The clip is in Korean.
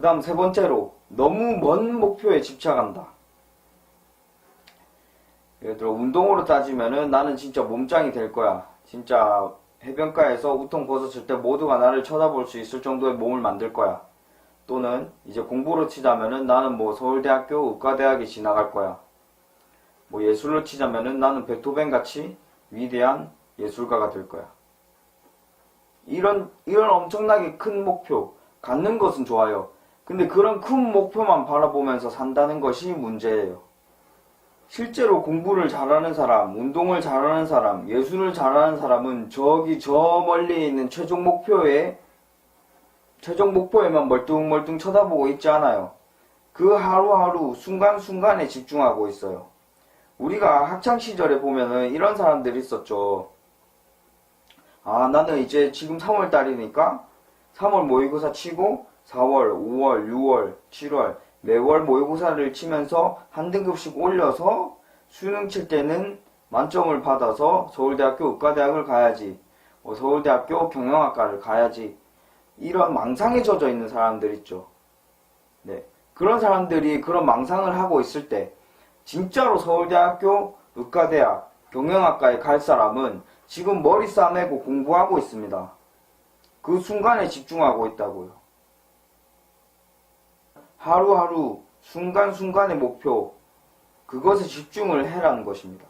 그 다음 세 번째로 너무 먼 목표에 집착한다. 예를 들어 운동으로 따지면은 나는 진짜 몸짱이 될 거야. 진짜 해변가에서 우통 벗었을 때 모두가 나를 쳐다볼 수 있을 정도의 몸을 만들 거야. 또는 이제 공부로 치자면은 나는 뭐 서울대학교 의과대학에 지나갈 거야. 뭐 예술로 치자면은 나는 베토벤 같이 위대한 예술가가 될 거야. 이런 이런 엄청나게 큰 목표 갖는 것은 좋아요. 근데 그런 큰 목표만 바라보면서 산다는 것이 문제예요. 실제로 공부를 잘하는 사람, 운동을 잘하는 사람, 예술을 잘하는 사람은 저기 저 멀리 있는 최종 목표에 최종 목표에만 멀뚱멀뚱 쳐다보고 있지 않아요. 그 하루하루 순간순간에 집중하고 있어요. 우리가 학창 시절에 보면은 이런 사람들이 있었죠. 아, 나는 이제 지금 3월 달이니까 3월 모의고사 치고 4월, 5월, 6월, 7월 매월 모의고사를 치면서 한 등급씩 올려서 수능 칠 때는 만점을 받아서 서울대학교 의과대학을 가야지. 뭐 서울대학교 경영학과를 가야지. 이런 망상에 젖어 있는 사람들 있죠. 네. 그런 사람들이 그런 망상을 하고 있을 때 진짜로 서울대학교 의과대학 경영학과에 갈 사람은 지금 머리 싸매고 공부하고 있습니다. 그 순간에 집중하고 있다고요. 하루하루 순간순간의 목표 그것에 집중을 해라는 것입니다.